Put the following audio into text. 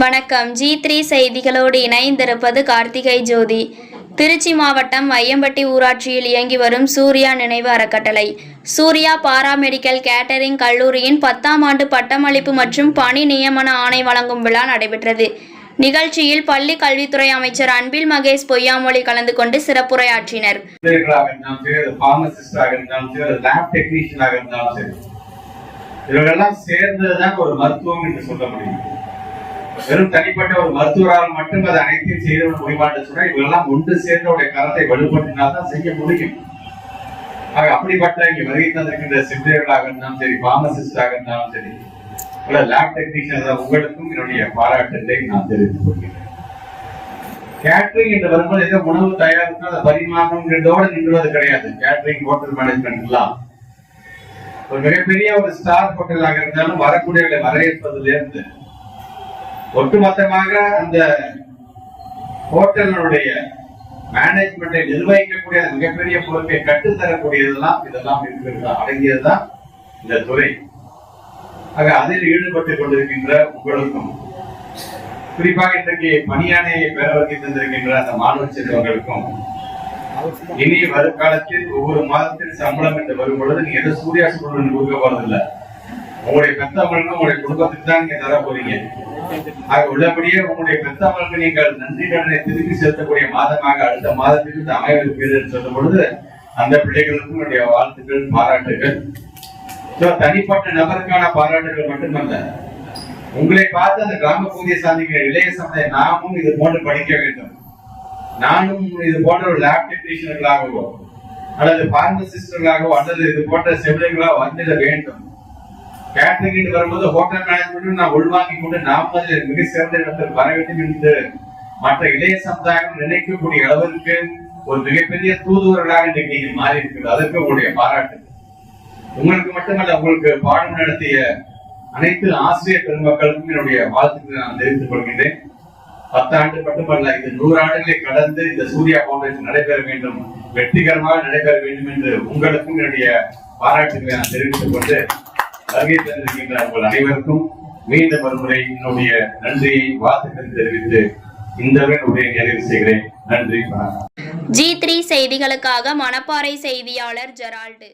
வணக்கம். G three செய்திகளோடு இணைந்திருப்பது கார்த்திகை ஜோதி. திருச்சி மாவட்டம் வையம்பட்டி ஊராட்சியில் இயங்கி வரும் சூர்யா நினைவு அறக்கட்டளை. சூர்யா பாராமெடிக்கல் கேட்டரிங் கல்லூரியின் பத்தாம் ஆண்டு பட்டமளிப்பு மற்றும் பணி நியமன ஆணை வழங்கும் விழா நடைபெற்றது. நிகழ்ச்சியில் பள்ளி கல்வித்துறை அமைச்சர் அன்பில் மகேஷ் பொய்யாமொழி கலந்து கொண்டு சிறப்புரையாற்றினர். இன்ஜினியர்களாக சேர்ந்ததுதான் ஒரு மருத்துவம் என்று சொல்ல முடியும். வெறும் தனிப்பட்ட ஒரு மருத்துவரால் மட்டும் அதை அனைத்தையும் செய்த முடியுமான்னு சொன்னா இவெல்லாம் ஒன்று சேர்ந்தவுடைய கரத்தை வலுப்படுத்தினால் தான் செய்ய முடியும். அப்படிப்பட்ட இங்க வருகை தந்திருக்கின்ற செவிலியர்களாக இருந்தாலும் சரி பார்மசிஸ்டாக இருந்தாலும் சரி அல்ல லேப் டெக்னீஷியன் உங்களுக்கும் என்னுடைய பாராட்டுகளை நான் தெரிவித்துக் கொள்கிறேன். கேட்டரிங் என்று வரும்போது ஏதோ உணவு தயாரித்து அதை பரிமாறணுங்கிறதோடு நின்றுவது கிடையாது. கேட்டரிங் ஹோட்டல் மேனேஜ்மெண்ட் எல்லாம். ஒரு மிகப்பெரிய ஒரு ஸ்டார் ஹோட்டலாக இருந்தாலும் வரக்கூடியவர்களை வரவேற்பதிலிருந்து ஒட்டுமொத்தமாக அந்த ஹோட்டலுடைய மேனேஜ்மெண்ட்டை நிர்வகிக்கக்கூடிய மிகப்பெரிய பொறுப்பை கட்டுத்தரக்கூடியதெல்லாம் இதெல்லாம் இருக்கிறது அடங்கியதுதான் இந்த துறை. ஆக அதில் ஈடுபட்டுக் கொண்டிருக்கின்ற உங்களுக்கும் குறிப்பாக இன்றைக்கு பணியானையை பெற வருகை தந்திருக்கின்ற அந்த மாணவ செல்வங்களுக்கும் இனி வருங்காலத்தில் ஒவ்வொரு மாதத்தில் சம்பளம் என்று வரும் பொழுது நீங்க எந்த சூர்யா சூழல் கொடுக்க போறதில்லை? உங்களுடைய பெத்தவங்களுக்கு உங்களுடைய குடும்பத்துக்கு தான் நீங்க தர போறீங்க. ஆக உள்ளபடியே உங்களுடைய பெத்தவங்களுக்கு நீங்கள் நன்றி கடனை திருப்பி செலுத்தக்கூடிய மாதமாக அடுத்த மாதத்திற்கு இது அமைவதற்கு என்று சொல்லும் பொழுது அந்த பிள்ளைகளுக்கும் என்னுடைய வாழ்த்துக்கள் பாராட்டுகள் தனிப்பட்ட நபருக்கான பாராட்டுகள் மட்டுமல்ல உங்களை பார்த்து அந்த கிராம பகுதியை சார்ந்திக்கிற இளைய சமுதாய நாமும் இது போன்று படிக்க வேண்டும். நானும் இது போன்ற ஒரு லேப் டெக்னீஷியர்களாகவோ அல்லது பார்மசிஸ்டர்களாகவோ அல்லது இது போன்ற செவிலியர்களாக வந்துட வேண்டும். கேட்டரிங் வரும்போது ஹோட்டல் மேனேஜ்மெண்ட் நான் உள்வாங்கி கொண்டு நாம் அதில் மிக சிறந்த இடத்தில் வர வேண்டும் என்று மற்ற இளைய சமுதாயம் நினைக்கக்கூடிய அளவிற்கு ஒரு மிகப்பெரிய தூதுவர்களாக இன்னைக்கு நீங்கள் மாறி இருக்கிறது அதற்கு உங்களுடைய பாராட்டு. உங்களுக்கு மட்டுமல்ல உங்களுக்கு பாடம் நடத்திய அனைத்து ஆசிரியர் பெருமக்களுக்கும் என்னுடைய வாழ்த்துக்களை நான் தெரிவித்துக் கொள்கின்றேன். பத்தாண்டு மட்டுமல்ல இது நூறாண்டுகளை கடந்து இந்த சூர்யா பவுண்டேஷன் நடைபெற வேண்டும் வெற்றிகரமாக நடைபெற வேண்டும் என்று உங்களுக்கும் என்னுடைய பாராட்டுகளை நான் தெரிவித்துக் கொண்டு வருகை தந்திருக்கின்ற உங்கள் அனைவருக்கும் மீண்டும் ஒருமுறை என்னுடைய நன்றியை வாழ்த்துக்கள் தெரிவித்து இந்த உரையை நிறைவு செய்கிறேன். நன்றி ஜி த்ரீ செய்திகளுக்காக மணப்பாறை செய்தியாளர் ஜெரால்டு.